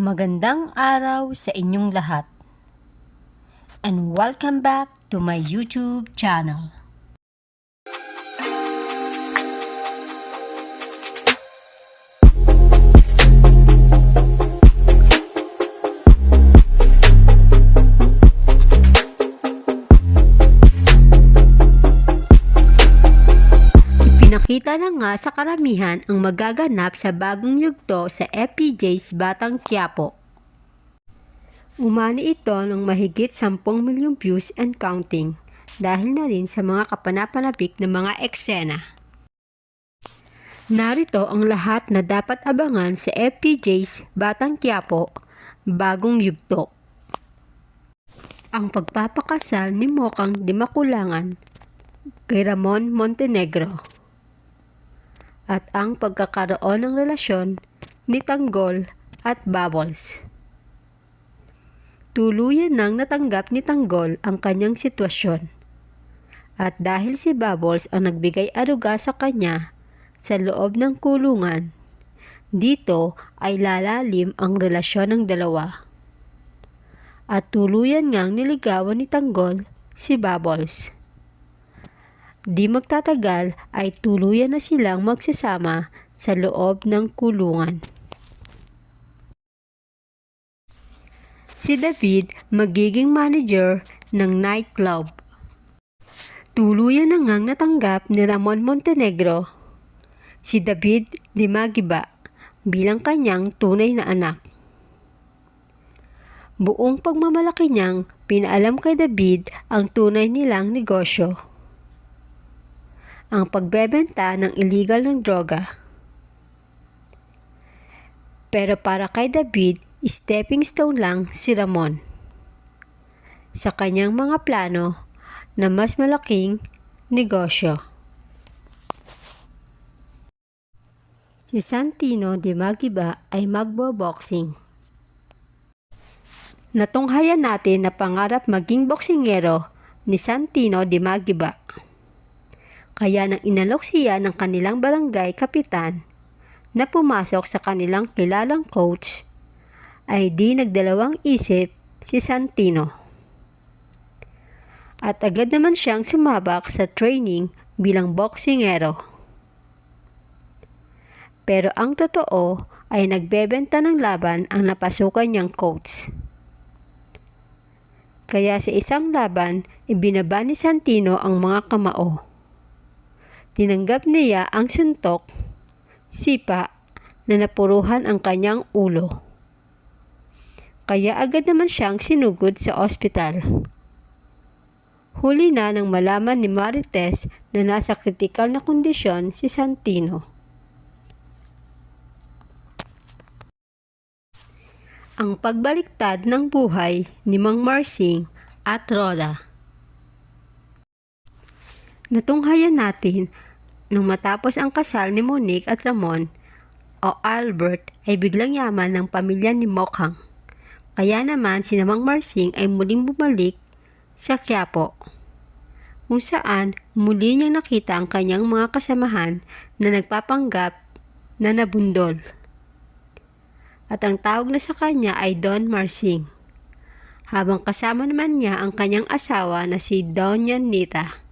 Magandang araw sa inyong lahat. And welcome back to my YouTube channel. Ipinakita na nga sa karamihan ang magaganap sa bagong yugto sa FPJ's Batang Quiapo. Umani ito ng mahigit 10 milyong views and counting dahil na rin sa mga kapanapanabik na mga eksena. Narito ang lahat na dapat abangan sa FPJ's Batang Quiapo bagong yugto. Ang pagpapakasal ni Mokang Dimakulangan kay Ramon Montenegro at ang pagkakaroon ng relasyon ni Tanggol at Bubbles. Tuluyan nang natanggap ni Tanggol ang kanyang sitwasyon. At dahil si Bubbles ang nagbigay aruga sa kanya sa loob ng kulungan, dito ay lalalim ang relasyon ng dalawa. At tuluyan ngang niligawan ni Tanggol si Bubbles. Di magtatagal ay tuluyan na silang magsasama sa loob ng kulungan. Si David magiging manager ng nightclub. Tuluyan na ngang natanggap ni Ramon Montenegro si David Dimagiba bilang kanyang tunay na anak. Buong pagmamalaki niyang pinaalam kay David ang tunay nilang negosyo ang pagbebenta ng illegal ng droga. Pero para kay David, stepping stone lang si Ramon. Sa kanyang mga plano na mas malaking negosyo. Si Santino de Magiba ay magbo-boxing. Natunghayan natin na pangarap maging boksingero ni Santino de Magiba. Kaya nang inalok siya ng kanilang barangay kapitan na pumasok sa kanilang kilalang coach, ay di nagdalawang isip si Santino. At agad naman siyang sumabak sa training bilang boksingero. Pero ang totoo ay nagbebenta ng laban ang napasukan niyang coach. Kaya sa isang laban, ibinaba ni Santino ang mga kamao. Tinanggap niya ang suntok, sipa, na napuruhan ang kanyang ulo. Kaya agad naman siyang sinugod sa ospital. Huli na nang malaman ni Marites na nasa kritikal na kondisyon si Santino. Ang pagbaliktad ng buhay ni Mang Marsing at Roda. Natunghayan natin nung matapos ang kasal ni Monique at Ramon o Albert ay biglang yaman ng pamilya ni Mokhang. Kaya naman si Mang Marsing ay muling bumalik sa Quiapo kung saan muli niyang nakita ang kanyang mga kasamahan na nagpapanggap na nabundol. At ang tawag na sa kanya ay Don Marsing. Habang kasama naman niya ang kanyang asawa na si Doña Nita.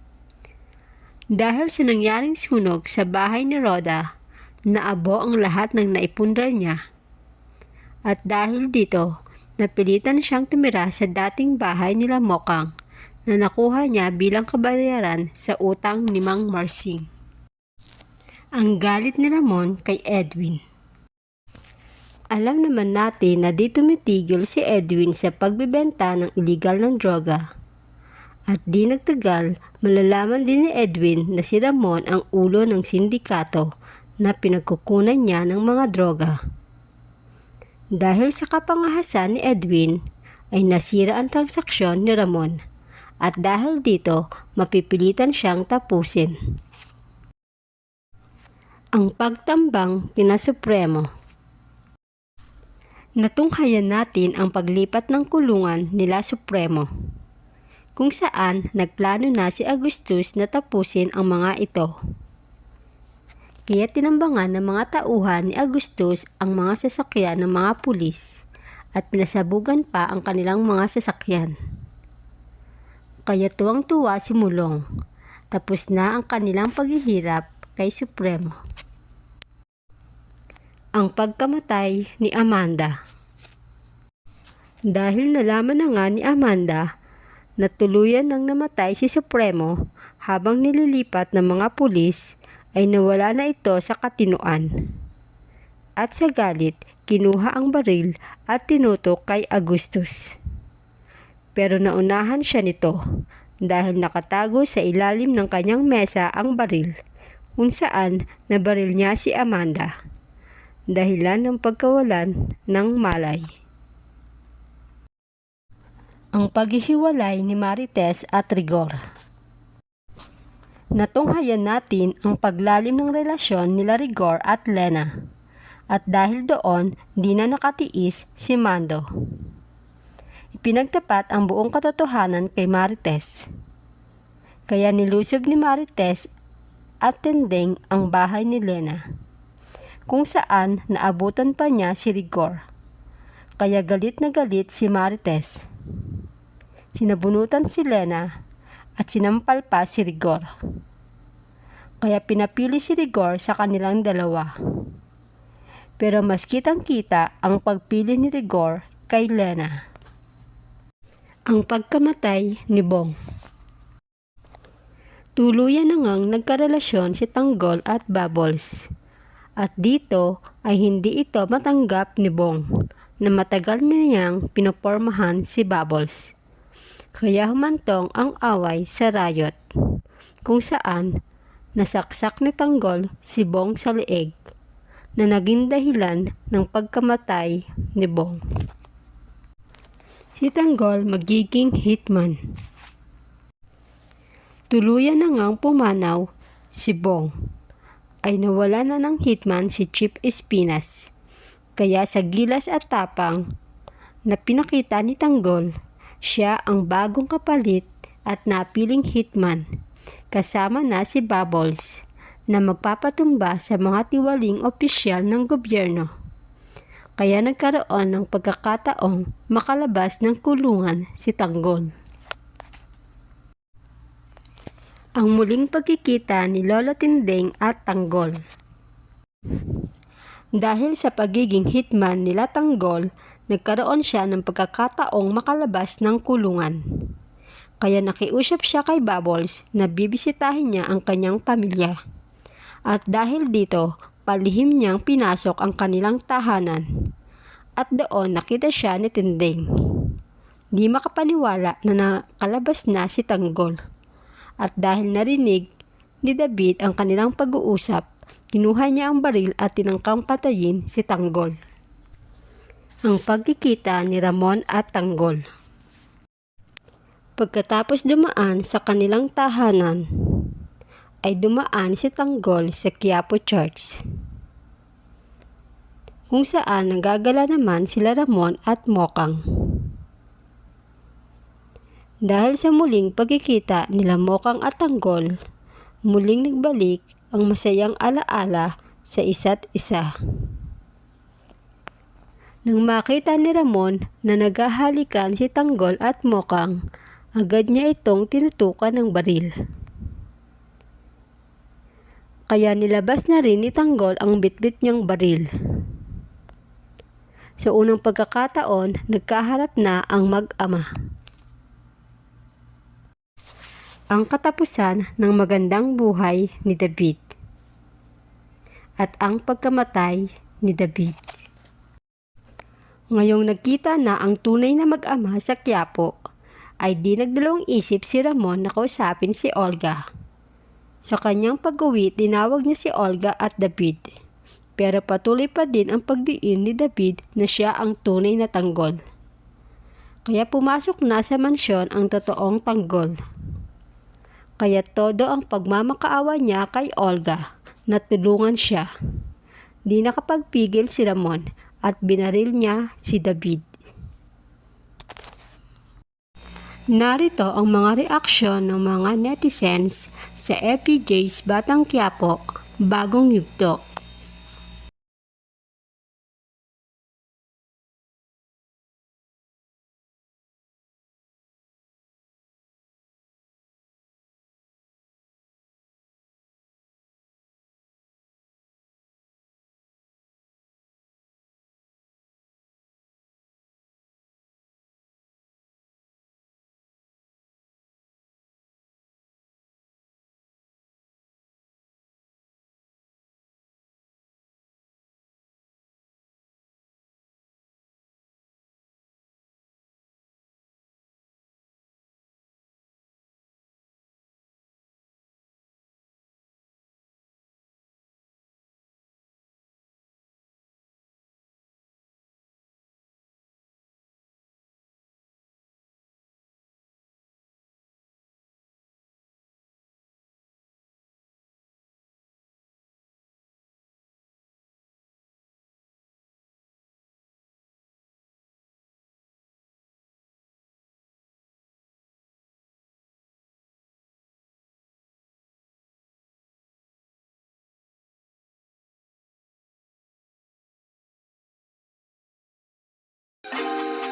Dahil sa nangyaring sunog sa bahay ni Rhoda, naabo ang lahat ng naipundar niya. At dahil dito, napilitan siyang tumira sa dating bahay nila Mokang na nakuha niya bilang kabayaran sa utang ni Mang Marsing. Ang galit ni Ramon kay Edwin. Alam naman natin na di tumitigil si Edwin sa pagbebenta ng illegal ng droga. At di nagtagal, malalaman din ni Edwin na si Ramon ang ulo ng sindikato na pinagkukunan niya ng mga droga. Dahil sa kapangahasan ni Edwin, ay nasira ang transaksyon ni Ramon at dahil dito mapipilitan siyang tapusin. Ang pagtambang pinasupremo Natunghayan natin ang paglipat ng kulungan nila Supremo, kung saan nagplano na si Augustus na tapusin ang mga ito. Kaya tinambangan ng mga tauhan ni Augustus ang mga sasakyan ng mga pulis at pinasabugan pa ang kanilang mga sasakyan. Kaya tuwang-tuwa si Mulong. Tapos na ang kanilang paghihirap kay Supremo. Ang pagkamatay ni Amanda Dahil nalaman na nga ni Amanda na tuluyan nang namatay si Supremo habang nililipat ng mga pulis ay nawala na ito sa katinuan. At sa galit, kinuha ang baril at tinutok kay Augustus. Pero naunahan siya nito dahil nakatago sa ilalim ng kanyang mesa ang baril kung saan nabaril niya si Amanda dahilan ng pagkawalan ng malay. Ang paghihiwalay ni Marites at Rigor Natunghayan natin ang paglalim ng relasyon nila Rigor at Lena. At dahil doon, di na nakatiis si Mando. Ipinagtapat ang buong katotohanan kay Marites. Kaya nilusob ni Marites at tendeng ang bahay ni Lena, kung saan naabutan pa niya si Rigor. Kaya galit na galit si Marites. Sinabunutan si Lena at sinampal pa si Rigor. Kaya pinapili si Rigor sa kanilang dalawa. Pero mas kitang kita ang pagpili ni Rigor kay Lena. Ang pagkamatay ni Bong Tuluyan na ngang nagkarelasyon si Tanggol at Bubbles. At dito ay hindi ito matanggap ni Bong na matagal na niyang pinopormahan si Bubbles. Kaya humantong ang away sa riot kung saan nasaksak ni Tanggol si Bong sa na naging dahilan ng pagkamatay ni Bong. Si Tanggol magiging hitman. Tuluyan na ngang pumanaw si Bong. Ay nawala na ng hitman si Chip Espinas. Kaya sa gilas at tapang na pinakita ni Tanggol, siya ang bagong kapalit at napiling hitman. Kasama na si Bubbles na magpapatumba sa mga tiwaling opisyal ng gobyerno. Kaya nagkaroon ng pagkakataong makalabas ng kulungan si Tanggol. Ang muling pagkikita ni Lolo Tindeng at Tanggol Dahil sa pagiging hitman nila Tanggol, nagkaroon siya ng pagkakataong makalabas ng kulungan. Kaya nakiusap siya kay Bubbles na bibisitahin niya ang kanyang pamilya. At dahil dito, palihim niyang pinasok ang kanilang tahanan. At doon nakita siya ni Tinding. Di makapaniwala na nakalabas na si Tanggol. At dahil narinig ni David ang kanilang pag-uusap, kinuha niya ang baril at tinangkang patayin si Tanggol. Ang pagkikita ni Ramon at Tanggol Pagkatapos dumaan sa kanilang tahanan, ay dumaan si Tanggol sa Quiapo Church kung saan nagagala naman sila Ramon at Mokang. Dahil sa muling pagkikita nila Mokang at Tanggol, muling nagbalik ang masayang alaala sa isa't isa. Nang makita ni Ramon na naghahalikan si Tanggol at Mokang, agad niya itong tinutukan ng baril. Kaya nilabas na rin ni Tanggol ang bitbit niyang baril. Sa unang pagkakataon, nagkaharap na ang mag-ama. Ang katapusan ng magandang buhay ni David at ang pagkamatay ni David. Ngayong nagkita na ang tunay na mag-ama sa Quiapo, ay di nagdalawang isip si Ramon na kausapin si Olga. Sa kanyang pag-uwi, tinawag niya si Olga at David. Pero patuloy pa din ang pagdiin ni David na siya ang tunay na tanggol. Kaya pumasok na sa mansyon ang totoong tanggol. Kaya todo ang pagmamakaawa niya kay Olga na tulungan siya. Di nakapagpigil si Ramon at binaril niya si David. Narito ang mga reaksyon ng mga netizens sa FPJ's Batang Quiapo Bagong Yugto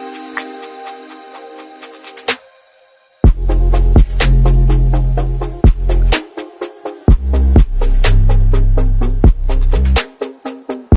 Bye.